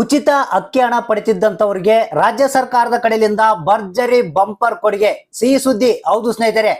ಉಚಿತ ಅಕ್ಕಿ ಹಣ ಪಡೆತಿದ್ದಂತವರಿಗೆ ರಾಜ್ಯ ಸರ್ಕಾರದ ಕಡೆಯಿಂದ ಭರ್ಜರಿ ಬಂಪರ್ ಕೊಡುಗೆ. ಸಿಹಿ ಸುದ್ದಿ, ಹೌದು ಸ್ನೇಹಿತರೆ.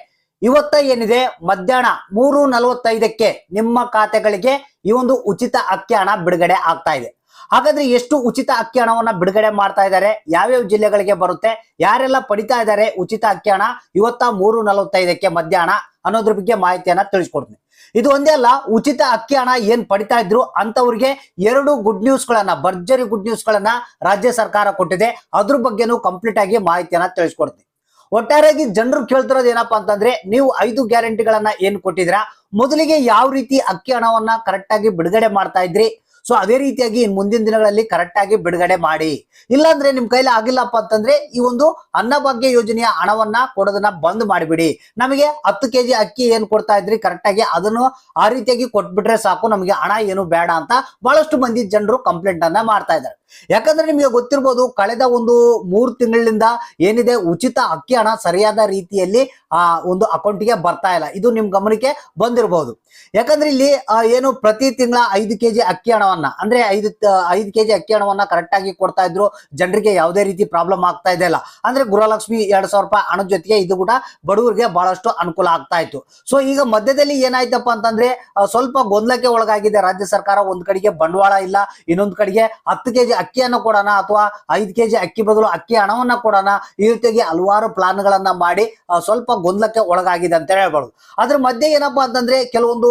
ಇವತ್ತ ಏನಿದೆ? ಮಧ್ಯಾಹ್ನ ಮೂರು ನಲವತ್ತೈದಕ್ಕೆ ನಿಮ್ಮ ಖಾತೆಗಳಿಗೆ ಈ ಒಂದು ಉಚಿತ ಅಕ್ಕಿ ಹಣ ಬಿಡುಗಡೆ ಆಗ್ತಾ ಇದೆ. ಹಾಗಾದ್ರೆ ಎಷ್ಟು ಉಚಿತ ಅಕ್ಕಿ ಹಣವನ್ನ ಬಿಡುಗಡೆ ಮಾಡ್ತಾ ಇದ್ದಾರೆ? ಯಾವ್ಯಾವ ಜಿಲ್ಲೆಗಳಿಗೆ ಬರುತ್ತೆ? ಯಾರೆಲ್ಲ ಪಡಿತಾ ಇದ್ದಾರೆ ಉಚಿತ ಅಕ್ಕಿ ಹಣ ಇವತ್ತ ಮೂರು ನಲವತ್ತೈದಕ್ಕೆ ಮಧ್ಯಾಹ್ನ ಅನ್ನೋದ್ರ ಬಗ್ಗೆ ಮಾಹಿತಿಯನ್ನ ತಿಳಿಸ್ಕೊಡ್ತೀನಿ. ಇದು ಒಂದೇ ಅಲ್ಲ, ಉಚಿತ ಅಕ್ಕಿ ಹಣ ಏನ್ ಪಡಿತಾ ಇದ್ರು ಅಂತವ್ರಿಗೆ ಎರಡು ಗುಡ್ ನ್ಯೂಸ್ ಗಳನ್ನ, ಭರ್ಜರಿ ಗುಡ್ ನ್ಯೂಸ್ ಗಳನ್ನ ರಾಜ್ಯ ಸರ್ಕಾರ ಕೊಟ್ಟಿದೆ. ಅದ್ರ ಬಗ್ಗೆನೂ ಕಂಪ್ಲೀಟ್ ಆಗಿ ಮಾಹಿತಿಯನ್ನ ತಿಳಿಸ್ಕೊಡ್ತೀನಿ. ಒಟ್ಟಾರೆಯಾಗಿ ಜನರು ಕೇಳ್ತಿರೋದು ಏನಪ್ಪಾ ಅಂತಂದ್ರೆ, ನೀವು ಐದು ಗ್ಯಾರಂಟಿಗಳನ್ನ ಏನ್ ಕೊಟ್ಟಿದ್ರ ಮೊದಲಿಗೆ ಯಾವ ರೀತಿ ಅಕ್ಕಿ ಹಣವನ್ನ ಕರೆಕ್ಟ್ ಆಗಿ ಬಿಡುಗಡೆ ಮಾಡ್ತಾ ಇದ್ರಿ? ಸೊ ಅದೇ ರೀತಿಯಾಗಿ ಮುಂದಿನ ದಿನಗಳಲ್ಲಿ ಕರೆಕ್ಟ್ ಆಗಿ ಬಿಡುಗಡೆ ಮಾಡಿ. ಇಲ್ಲಾಂದ್ರೆ ನಿಮ್ ಕೈಲಿ ಆಗಿಲ್ಲಪ್ಪ ಅಂತಂದ್ರೆ ಈ ಒಂದು ಅನ್ನಭಾಗ್ಯ ಯೋಜನೆಯ ಹಣವನ್ನ ಕೊಡೋದನ್ನ ಬಂದ್ ಮಾಡಿಬಿಡಿ. ನಮಗೆ ಹತ್ತು ಕೆಜಿ ಅಕ್ಕಿ ಏನ್ ಕೊಡ್ತಾ ಇದ್ರಿ ಕರೆಕ್ಟ್ ಆಗಿ ಅದನ್ನು ಆ ರೀತಿಯಾಗಿ ಕೊಟ್ಬಿಟ್ರೆ ಸಾಕು. ನಮಗೆ ಹಣ ಏನು ಬೇಡ ಅಂತ ಬಹಳಷ್ಟು ಮಂದಿ ಜನರು ಕಂಪ್ಲೇಂಟ್ ಅನ್ನ ಮಾಡ್ತಾ ಇದ್ದಾರೆ. ಯಾಕಂದ್ರೆ ನಿಮಗೆ ಗೊತ್ತಿರ್ಬೋದು ಕಳೆದ ಒಂದು ಮೂರು ತಿಂಗಳಿಂದ ಏನಿದೆ ಉಚಿತ ಅಕ್ಕಿ ಹಣ ಸರಿಯಾದ ರೀತಿಯಲ್ಲಿ, ಆ, ಒಂದು ಅಕೌಂಟ್ಗೆ ಬರ್ತಾ ಇಲ್ಲ. ಇದು ನಿಮ್ ಗಮನಕ್ಕೆ ಬಂದಿರಬಹುದು ಯಾಕಂದ್ರೆ ಇಲ್ಲಿ ಏನು ಪ್ರತಿ ತಿಂಗಳ ಐದು ಕೆಜಿ ಅಕ್ಕಿ ಹಣವನ್ನ, ಅಂದ್ರೆ ಐದು ಐದು ಕೆಜಿ ಅಕ್ಕಿ ಹಣವನ್ನ ಕರೆಕ್ಟ್ ಆಗಿ ಕೊಡ್ತಾ ಇದ್ರು, ಜನರಿಗೆ ಯಾವುದೇ ರೀತಿ ಪ್ರಾಬ್ಲಮ್ ಆಗ್ತಾ ಇದೆ ಅಲ್ಲ ಅಂದ್ರೆ ಗೃಹಲಕ್ಷ್ಮಿ ಎರಡ್ ಸಾವಿರ ರೂಪಾಯಿ ಹಣದ ಜೊತೆಗೆ ಇದು ಕೂಡ ಬಡವರಿಗೆ ಬಹಳಷ್ಟು ಅನುಕೂಲ ಆಗ್ತಾ ಇತ್ತು. ಸೊ ಈಗ ಮಧ್ಯದಲ್ಲಿ ಏನಾಯ್ತಪ್ಪ ಅಂತಂದ್ರೆ ಸ್ವಲ್ಪ ಗೊಂದಲಕ್ಕೆ ಒಳಗಾಗಿದೆ. ರಾಜ್ಯ ಸರ್ಕಾರ ಒಂದ್ ಕಡೆಗೆ ಬಂಡವಾಳ ಇಲ್ಲ, ಇನ್ನೊಂದ್ ಕಡೆಗೆ ಹತ್ತು ಕೆಜಿ ಅಕ್ಕಿಯನ್ನು ಕೊಡೋಣ ಅಥವಾ ಐದು ಕೆಜಿ ಅಕ್ಕಿ ಬದಲು ಅಕ್ಕಿ ಹಣವನ್ನ ಕೊಡೋಣ, ಈ ರೀತಿಯಾಗಿ ಹಲವಾರು ಪ್ಲಾನ್ಗಳನ್ನ ಮಾಡಿ ಸ್ವಲ್ಪ ಗೊಂದಲಕ್ಕೆ ಒಳಗಾಗಿದೆ ಅಂತ ಹೇಳ್ಬೋದು. ಅದ್ರ ಮಧ್ಯೆ ಏನಪ್ಪಾ ಅಂತಂದ್ರೆ, ಕೆಲವೊಂದು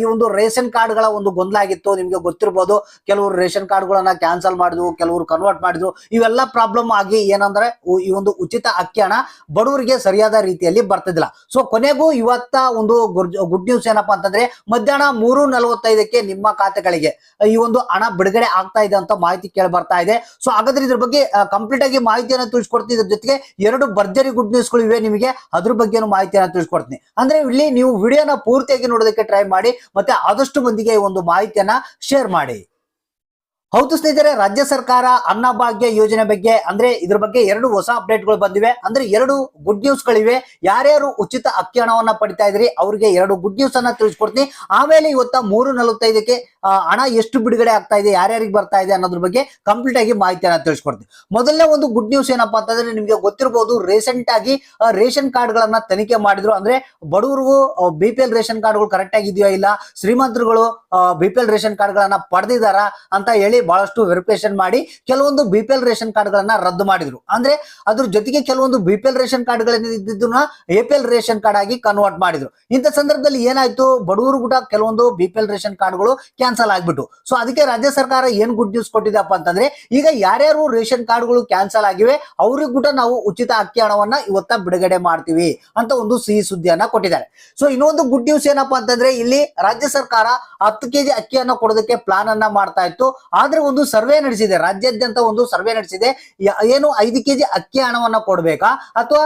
ಈ ಒಂದು ರೇಷನ್ ಕಾರ್ಡ್ಗಳ ಒಂದು ಗೊಂದಲ ಆಗಿತ್ತು, ನಿಮಗೆ ಗೊತ್ತಿರ್ಬೋದು. ಕೆಲವರು ರೇಷನ್ ಕಾರ್ಡ್ಗಳನ್ನ ಕ್ಯಾನ್ಸಲ್ ಮಾಡಿದ್ವು ಕೆಲವರು ಕನ್ವರ್ಟ್ ಮಾಡಿದ್ರು. ಇವೆಲ್ಲ ಪ್ರಾಬ್ಲಮ್ ಆಗಿ ಏನಂದ್ರೆ ಈ ಒಂದು ಉಚಿತ ಅಕ್ಕಿ ಹಣ ಬಡವರಿಗೆ ಸರಿಯಾದ ರೀತಿಯಲ್ಲಿ ಬರ್ತಿದ್ದಿಲ್ಲ. ಸೊ ಕೊನೆಗೂ ಇವತ್ತ ಒಂದು ಗುಡ್ ನ್ಯೂಸ್ ಏನಪ್ಪಾ ಅಂತಂದ್ರೆ, ಮಧ್ಯಾಹ್ನ ಮೂರು ನಲವತ್ತೈದಕ್ಕೆ ನಿಮ್ಮ ಖಾತೆಗಳಿಗೆ, ಈ ಒಂದು ಹಣ ಬಿಡುಗಡೆ ಆಗ್ತಾ ಇದೆ ಅಂತ ಮಾಹಿತಿ ಕೇಳಿ ಬರ್ತಾ ಇದೆ. ಸೊ ಹಾಗಾದ್ರೆ ಇದ್ರ ಬಗ್ಗೆ ಕಂಪ್ಲೀಟ್ ಆಗಿ ಮಾಹಿತಿಯನ್ನು ತಿಳಿಸ್ಕೊಡ್ತೀನಿ. ಇದ್ರ ಜೊತೆಗೆ ಎರಡು ಭರ್ಜರಿ ಗುಡ್ ನ್ಯೂಸ್ಗಳು ಇವೆ ನಿಮಗೆ. ಅದ್ರ ಬಗ್ಗೆನೂ ಮಾಹಿತಿಯನ್ನು ತಿಳಿಸ್ಕೊಡ್ತೀನಿ. ಅಂದ್ರೆ ಇಲ್ಲಿ ನೀವು ವಿಡಿಯೋನ ಪೂರ್ತಿಯಾಗಿ ನೋಡೋದಕ್ಕೆ ಟ್ರೈ ಮಾಡಿ, ಮತ್ತೆ ಆದಷ್ಟು ಮಂದಿಗೆ ಒಂದು ಮಾಹಿತಿಯನ್ನ ಶೇರ್ ಮಾಡಿ. ಹೌದು ಸ್ನೇಹಿತರೆ, ರಾಜ್ಯ ಸರ್ಕಾರ ಅನ್ನಭಾಗ್ಯ ಯೋಜನೆ ಬಗ್ಗೆ, ಅಂದ್ರೆ ಇದ್ರ ಬಗ್ಗೆ ಎರಡು ಹೊಸ ಅಪ್ಡೇಟ್ಗಳು ಬಂದಿವೆ. ಅಂದ್ರೆ ಎರಡು ಗುಡ್ ನ್ಯೂಸ್ ಗಳಿವೆ. ಯಾರ್ಯಾರು ಉಚಿತ ಅಕ್ಕಿ ಹಣವನ್ನ ಪಡಿತಾ ಇದ್ರಿ, ಅವ್ರಿಗೆ ಎರಡು ಗುಡ್ ನ್ಯೂಸ್ ಅನ್ನ ತಿಳಿಸ್ಕೊಡ್ತೀನಿ. ಆಮೇಲೆ ಇವತ್ತ ಮೂರು ನಲವತ್ತೈದಕ್ಕೆ ಹಣ ಎಷ್ಟು ಬಿಡುಗಡೆ ಆಗ್ತಾ ಇದೆ, ಯಾರ್ಯಾರಿಗೆ ಬರ್ತಾ ಇದೆ ಅನ್ನೋದ್ರ ಬಗ್ಗೆ ಕಂಪ್ಲೀಟ್ ಆಗಿ ಮಾಹಿತಿಯನ್ನ ತಿಳಿಸ್ಕೊಡ್ತೀನಿ. ಮೊದಲನೇ ಒಂದು ಗುಡ್ ನ್ಯೂಸ್ ಏನಪ್ಪಾ ಅಂತಂದ್ರೆ ನಿಮ್ಗೆ ಗೊತ್ತಿರಬಹುದು ರೀಸೆಂಟ್ ಆಗಿ ರೇಷನ್ ಕಾರ್ಡ್ ಗಳನ್ನ ತನಿಖೆ ಮಾಡಿದ್ರು. ಅಂದ್ರೆ ಬಡವರಿಗೂ ಬಿ ಪಿ ಎಲ್ ರೇಷನ್ ಕಾರ್ಡ್ಗಳು ಕರೆಕ್ಟ್ ಆಗಿದೆಯೋ ಇಲ್ಲ, ಶ್ರೀಮಂತರುಗಳು B P L ration card ಗಳನ್ನ ಪಡೆದಿದಾರ ಅಂತ ಹೇಳಿ ಬಹಳಷ್ಟು ವೆರಿಫಿಕೇಶನ್ ಮಾಡಿ ಕೆಲವೊಂದು B P L ration card ಗಳನ್ನ ರದ್ದು ಮಾಡಿದ್ರು. ಅಂದ್ರೆ ಅದ್ರ ಜೊತೆಗೆ ಕೆಲವೊಂದು B P L ration card ಗಳನ್ನ A P L ration card ಆಗಿ ಕನ್ವರ್ಟ್ ಮಾಡಿದ್ರು. ಇಂಥ ಸಂದರ್ಭದಲ್ಲಿ ಏನಾಯ್ತು? ಬಡವರು ಕೂಡ ಕೆಲವೊಂದು ಬಿ ಪಿ ಎಲ್ ರೇಷನ್ ಕಾರ್ಡ್ಗಳು ಕ್ಯಾನ್ಸಲ್ ಆಗ್ಬಿಟ್ಟು ಸೊ ಅದಕ್ಕೆ ರಾಜ್ಯ ಸರ್ಕಾರ ಏನ್ ಗುಡ್ ನ್ಯೂಸ್ ಕೊಟ್ಟಿದೆಪ್ಪ ಅಂತಂದ್ರೆ, ಈಗ ಯಾರ್ಯಾರು ರೇಷನ್ ಕಾರ್ಡ್ಗಳು ಕ್ಯಾನ್ಸಲ್ ಆಗಿವೆ, ಅವ್ರಿಗೆ ಕೂಡ ನಾವು ಉಚಿತ ಅಕ್ಕಿ ಹಣವನ್ನ ಇವತ್ತ ಬಿಡುಗಡೆ ಮಾಡ್ತೀವಿ ಅಂತ ಒಂದು ಸಿಹಿ ಸುದ್ದಿಯನ್ನ ಕೊಟ್ಟಿದ್ದಾರೆ. ಸೊ ಇನ್ನೊಂದು ಗುಡ್ ನ್ಯೂಸ್ ಏನಪ್ಪಾ ಅಂತಂದ್ರೆ, ಇಲ್ಲಿ ರಾಜ್ಯ ಸರ್ಕಾರ ಹತ್ತು ಕೆಜಿ ಅಕ್ಕಿಯನ್ನ ಕೊಡೋದಕ್ಕೆ ಪ್ಲಾನ್ ಅನ್ನ ಮಾಡ್ತಾ ಇತ್ತು. ಆದ್ರೆ ಒಂದು ಸರ್ವೆ ನಡೆಸಿದೆ, ರಾಜ್ಯಾದ್ಯಂತ ಒಂದು ಸರ್ವೆ ನಡೆಸಿದೆ. ಏನು ಐದು ಕೆಜಿ ಅಕ್ಕಿ ಹಣವನ್ನ ಕೊಡ್ಬೇಕಾ? ಅಥವಾ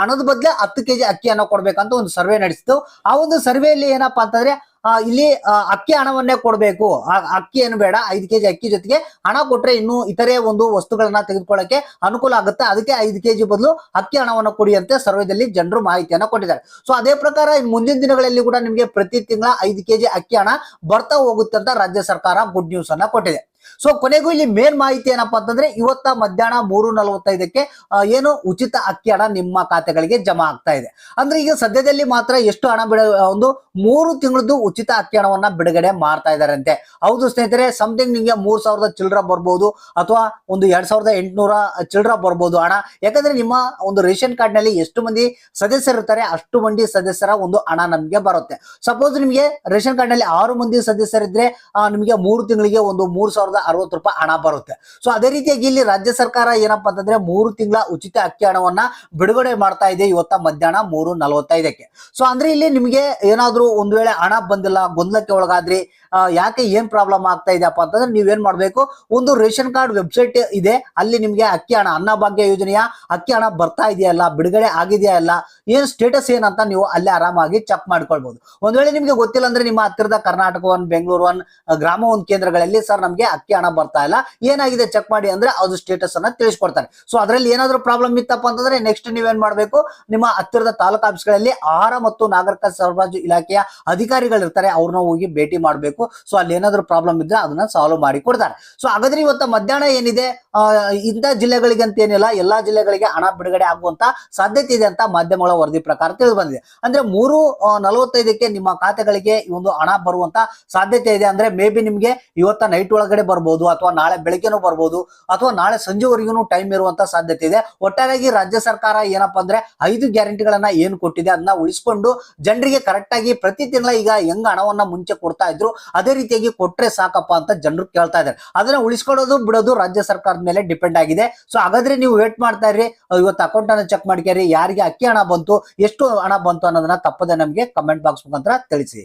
ಹಣದ ಬದಲೇ ಹತ್ತು ಕೆಜಿ ಅಕ್ಕಿಯನ್ನ ಕೊಡ್ಬೇಕಂತ ಒಂದು ಸರ್ವೆ ನಡೆಸಿತು ಆ ಒಂದು ಸರ್ವೆಯಲ್ಲಿ ಏನಪ್ಪಾ ಅಂತಂದ್ರೆ ಇಲ್ಲಿ ಅಕ್ಕಿ ಹಣವನ್ನೇ ಕೊಡ್ಬೇಕು. ಅಕ್ಕಿ ಏನು ಬೇಡ, ಐದು ಕೆಜಿ ಅಕ್ಕಿ ಜೊತೆಗೆ ಹಣ ಕೊಟ್ರೆ ಇನ್ನು ಇತರೆ ಒಂದು ವಸ್ತುಗಳನ್ನ ತೆಗೆದುಕೊಳ್ಳಕ್ಕೆ ಅನುಕೂಲ ಆಗುತ್ತೆ. ಅದಕ್ಕೆ ಐದು ಕೆಜಿ ಬದಲು ಅಕ್ಕಿ ಹಣವನ್ನು ಕೊಡಿಯಂತೆ ಸರ್ವೆದಲ್ಲಿ ಜನರು ಮಾಹಿತಿಯನ್ನು ಕೊಟ್ಟಿದ್ದಾರೆ. ಸೊ ಅದೇ ಪ್ರಕಾರ ಮುಂದಿನ ದಿನಗಳಲ್ಲಿ ಕೂಡ ನಿಮಗೆ ಪ್ರತಿ ತಿಂಗಳ ಐದು ಕೆಜಿ ಅಕ್ಕಿ ಹಣ ಬರ್ತಾ ಹೋಗುತ್ತೆ ಅಂತ ರಾಜ್ಯ ಸರ್ಕಾರ ಗುಡ್ ನ್ಯೂಸ್ ಅನ್ನ ಕೊಟ್ಟಿದೆ. ಸೊ ಕೊನೆಗೂ ಇಲ್ಲಿ ಮೇನ್ ಮಾಹಿತಿ ಏನಪ್ಪಾ ಅಂತಂದ್ರೆ ಇವತ್ತ ಮಧ್ಯಾಹ್ನ ಮೂರು ನಲವತ್ತೈದಕ್ಕೆ ಏನು ಉಚಿತ ಅಕ್ಕಿ ಹಣ ನಿಮ್ಮ ಖಾತೆಗಳಿಗೆ ಜಮಾ ಆಗ್ತಾ ಇದೆ. ಅಂದ್ರೆ ಈಗ ಸದ್ಯದಲ್ಲಿ ಮಾತ್ರ ಎಷ್ಟು ಹಣ ಬಿಡ ಒಂದು ಮೂರು ತಿಂಗಳದ್ದು ಉಚಿತ ಅಕ್ಕಿ ಹಣವನ್ನ ಬಿಡುಗಡೆ ಮಾಡ್ತಾ ಇದಾರಂತೆ. ಹೌದು ಸ್ನೇಹಿತರೆ ಸಮಥಿಂಗ್ ನಿಮಗೆ ಮೂರ್ ಸಾವಿರದ ಚಿಲ್ಡ್ರ ಬರ್ಬೋದು, ಅಥವಾ ಒಂದು ಎರಡ್ ಸಾವಿರದ ಎಂಟುನೂರ ಚಿಲ್ಡ್ರ ಬರ್ಬೋದು ಹಣ. ಯಾಕಂದ್ರೆ ನಿಮ್ಮ ಒಂದು ರೇಷನ್ ಕಾರ್ಡ್ನಲ್ಲಿ ಎಷ್ಟು ಮಂದಿ ಸದಸ್ಯರು ಇರ್ತಾರೆ, ಅಷ್ಟು ಮಂದಿ ಸದಸ್ಯರ ಒಂದು ಹಣ ನಮಗೆ ಬರುತ್ತೆ. ಸಪೋಸ್ ನಿಮಗೆ ರೇಷನ್ ಕಾರ್ಡ್ನಲ್ಲಿ ಆರು ಮಂದಿ ಸದಸ್ಯರಿದ್ರೆ ನಿಮಗೆ ಮೂರು ತಿಂಗಳಿಗೆ ಒಂದು ಮೂರ್ ಸಾವಿರದ ಅರವತ್ತು ರೂಪಾಯಿ ಹಣ ಬರುತ್ತೆ ಸೊ ಅದೇ ರೀತಿಯಾಗಿ ಇಲ್ಲಿ ರಾಜ್ಯ ಸರ್ಕಾರ ಏನಪ್ಪಾ ಅಂತಂದ್ರೆ ಮೂರು ತಿಂಗಳ ಉಚಿತ ಅಕ್ಕಿ ಹಣವನ್ನ ಬಿಡುಗಡೆ ಮಾಡ್ತಾ ಇದೆ ಇವತ್ತ ಮಧ್ಯಾಹ್ನ ಮೂರು ನಲವತ್ತೈದಕ್ಕೆ ಸೊ ಅಂದ್ರೆ ಇಲ್ಲಿ ನಿಮಗೆ ಏನಾದ್ರೂ ಒಂದ್ ವೇಳೆ ಹಣ ಬಂದಿಲ್ಲ ಗೊಂದಲಕ್ಕೆ ಒಳಗಾದ್ರಿ ಯಾಕೆ ಏನ್ ಪ್ರಾಬ್ಲಮ್ ಆಗ್ತಾ ಇದೆಯಪ್ಪ ಅಂತಂದ್ರೆ ಏನ್ ಮಾಡ್ಬೇಕು ಒಂದು ರೇಷನ್ ಕಾರ್ಡ್ ವೆಬ್ಸೈಟ್ ಇದೆ ಅಲ್ಲಿ ನಿಮ್ಗೆ ಅಕ್ಕಿ ಹಣ ಅನ್ನಭಾಗ್ಯ ಯೋಜನೆಯ ಅಕ್ಕಿ ಹಣ ಬರ್ತಾ ಇದೆಯಲ್ಲ ಬಿಡುಗಡೆ ಆಗಿದೆಯಾ ಇಲ್ಲ ಏನ್ ಸ್ಟೇಟಸ್ ಏನಂತ ನೀವು ಅಲ್ಲೇ ಆರಾಮಾಗಿ ಚೆಕ್ ಮಾಡ್ಕೊಳ್ಬಹುದು ಒಂದ್ ವೇಳೆ ನಿಮ್ಗೆ ಗೊತ್ತಿಲ್ಲ ಅಂದ್ರೆ ನಿಮ್ಮ ಹತ್ತಿರದ ಕರ್ನಾಟಕ ಒನ್ ಬೆಂಗಳೂರು ಒನ್ ಗ್ರಾಮ ಒಂದ್ ಕೇಂದ್ರಗಳಲ್ಲಿ ಸರ್ ನಮ್ಗೆ ಅಕ್ಕಿ ಹಣ ಬರ್ತಾ ಇಲ್ಲ. ಏನಾಗಿದೆ ಚೆಕ್ ಮಾಡಿ ಅಂದ್ರೆ ಅದು ಸ್ಟೇಟಸ್ ಅನ್ನ ತಿಳಿಸ್ಕೊಡ್ತಾರೆ. ಸೊ ಅದರಲ್ಲಿ ಏನಾದ್ರೂ ಪ್ರಾಬ್ಲಮ್ ಇತ್ತಪ್ಪ ಅಂತಂದ್ರೆ ನೆಕ್ಸ್ಟ್ ನೀವೇನ್ ಮಾಡ್ಬೇಕು? ನಿಮ್ಮ ಹತ್ತಿರದ ತಾಲೂಕು ಆಫೀಸ್ಗಳಲ್ಲಿ ಆಹಾರ ಮತ್ತು ನಾಗರಿಕ ಸರಬರಾಜು ಇಲಾಖೆಯ ಅಧಿಕಾರಿಗಳು ಇರ್ತಾರೆ ಅವ್ರನ್ನ ಹೋಗಿ ಭೇಟಿ ಮಾಡಬೇಕು. ಸೊ ಅಲ್ಲಿ ಏನಾದ್ರು ಪ್ರಾಬ್ಲಮ್ ಇದ್ರೆ ಅದನ್ನ ಸಾಲ್ವ್ ಮಾಡಿ ಕೊಡ್ತಾರೆ. ಸೊ ಹಾಗಾದ್ರೆ ಇವತ್ತು ಮಧ್ಯಾಹ್ನ ಏನಿದೆ? ಇಂಥ ಜಿಲ್ಲೆಗಳಿಗೆ ಅಂತ ಏನಿಲ್ಲ ಎಲ್ಲಾ ಜಿಲ್ಲೆಗಳಿಗೆ ಹಣ ಬಿಡುಗಡೆ ಆಗುವಂತ ಸಾಧ್ಯತೆ ಇದೆ ಅಂತ ಮಾಧ್ಯಮಗಳ ವರದಿ ಪ್ರಕಾರ ತಿಳಿದು ಬಂದಿದೆ ಅಂದ್ರೆ ಮೂರು ನಲವತ್ತೈದಕ್ಕೆ ನಿಮ್ಮ ಖಾತೆಗಳಿಗೆ ಒಂದು ಹಣ ಬರುವಂತ ಸಾಧ್ಯತೆ ಇದೆ. ಅಂದ್ರೆ ಮೇ ಬಿ ನಿಮ್ಗೆ ಇವತ್ತ ನೈಟ್ ಒಳಗಡೆ ಬರ್ಬೋದು, ಅಥವಾ ನಾಳೆ ಬೆಳಗ್ಗೆನೂ ಬರ್ಬೋದು, ಅಥವಾ ನಾಳೆ ಸಂಜೆವರೆಗೂ ಟೈಮ್ ಇರುವಂತ ಸಾಧ್ಯತೆ ಇದೆ. ಒಟ್ಟಾರೆಯಾಗಿ ರಾಜ್ಯ ಸರ್ಕಾರ ಏನಪ್ಪಾ ಅಂದ್ರೆ ಐದು ಗ್ಯಾರಂಟಿಗಳನ್ನ ಏನು ಕೊಟ್ಟಿದೆ ಅದನ್ನ ಉಳಿಸ್ಕೊಂಡು ಜನರಿಗೆ ಕರೆಕ್ಟ್ ಆಗಿ ಪ್ರತಿ ತಿಂಗಳ ಈಗ ಹೆಂಗ್ ಹಣವನ್ನ ಮುಂಚೆ ಕೊಡ್ತಾ ಇದ್ರು, ಅದೇ ರೀತಿಯಾಗಿ ಕೊಟ್ರೆ ಸಾಕಪ್ಪ ಅಂತ ಜನರು ಕೇಳ್ತಾ ಇದ್ದಾರೆ. ಅದನ್ನ ಉಳಿಸ್ಕೊಳ್ಳೋದು ಬಿಡೋದು ರಾಜ್ಯ ಸರ್ಕಾರದ ಮೇಲೆ ಡಿಪೆಂಡ್ ಆಗಿದೆ. ಸೊ ಹಾಗಾದ್ರೆ ನೀವು ವೇಟ್ ಮಾಡ್ತಾ ಇರಿ ಇವತ್ತು ಅಕೌಂಟ್ ಅನ್ನ ಚೆಕ್ ಮಾಡ್ಕೇರಿ. ಯಾರಿಗೆ ಅಕ್ಕಿ ಹಣ ಬಂತು, ಎಷ್ಟು ಹಣ ಬಂತು ಅನ್ನೋದನ್ನ ತಪ್ಪದೆ ನಮಗೆ ಕಮೆಂಟ್ ಬಾಕ್ಸ್ ಮುಖಾಂತರ ತಿಳಿಸಿ.